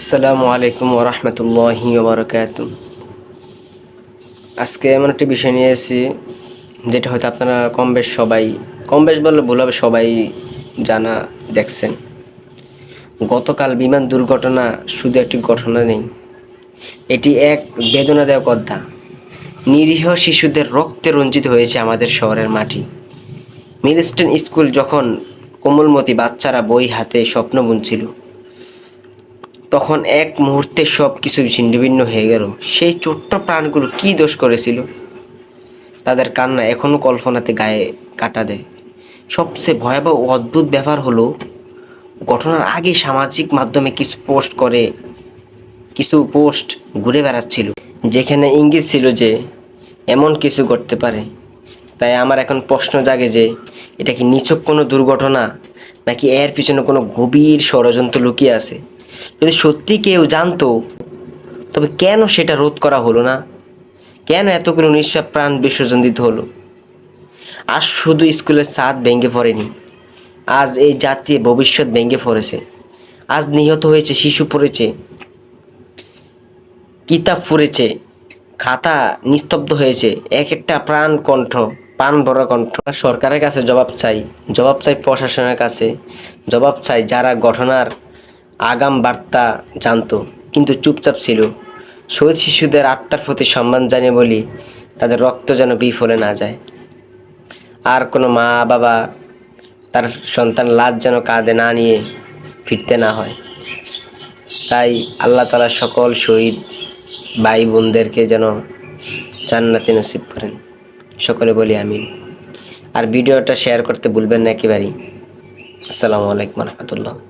আসসালামু আলাইকুম ওরহমতুল্লাহি ওবরকাত আজকে এমন একটি বিষয় নিয়ে এসেছি, যেটা হয়তো আপনারা কম বেশ সবাই, কম বেশ বললে ভুল হবে, সবাই জানা, দেখছেন। গতকাল বিমান দুর্ঘটনা শুধু একটি ঘটনা নেই, এটি এক বেদনাদায়ক অধ্যা নিরীহ শিশুদের রক্তে রঞ্জিত হয়েছে আমাদের শহরের মাটি। মিলস্টন স্কুল যখন কোমলমতি বাচ্চারা বই হাতে স্বপ্ন বুনছিল তখন এক মুহূর্তে সব কিছু ছিন্নভিন্ন হয়ে গেল। সেই ছোট্ট প্রাণগুলো কি দোষ করেছিল? তাদের কান্না এখনও কল্পনাতে গায়ে কাটা দেয়। সবচেয়ে ভয়াবহ অদ্ভুত ব্যাপার হলো, ঘটনার আগে সামাজিক মাধ্যমে কিছু পোস্ট করে, কিছু পোস্ট ঘুরে বেড়াচ্ছিল, যেখানে ইঙ্গিত ছিল যে, এমন কিছু করতে পারে। তাই আমার এখন প্রশ্ন জাগে যে, এটা কি নিছক কোনো দুর্ঘটনা, নাকি এর পিছনে কোনো গভীর ষড়যন্ত্র লুকিয়ে আছে? যদি সত্যি কেউ জানতো, তবে কেন সেটা রোধ করা হলো না? কেন এতগুলো নিঃশ্বাস প্রাণ বিসর্জন দিতে হলো? আজ শুধু স্কুলের ছাদ ভেঙে পড়েনি। আজ এই জাতীয় ভবিষ্যৎ ভেঙে পড়েছে। আজ নিহত হয়েছে, শিশু পড়েছে, কিতাব ফুরেছে, খাতা নিস্তব্ধ হয়েছে, এক একটা প্রাণ কণ্ঠ, প্রাণ ভরা কণ্ঠ। সরকারের কাছে জবাব চাই জবাব চাই প্রশাসনের কাছে, জবাব চাই যারা ঘটনার আগাম বার্তা জানতো, কিন্তু চুপচাপ ছিল। শহীদ শিশুদের আত্মার প্রতি সম্মান জানিয়ে বলি, তাদের রক্ত যেন বিফলে না যায়। আর কোনো মা, বাবা, তার সন্তান লাজ যেন কাঁধে না নিয়ে ফিরতে না হয়। তাই আল্লাহ তালা সকল শহীদ ভাই বোনদেরকে যেন জান্নাতে নসিব করেন। সকলে বলি আমিন। আর ভিডিওটা শেয়ার করতে ভুলবেন না একেবারেই। আসসালামু আলাইকুম রহমতুল্লাহ।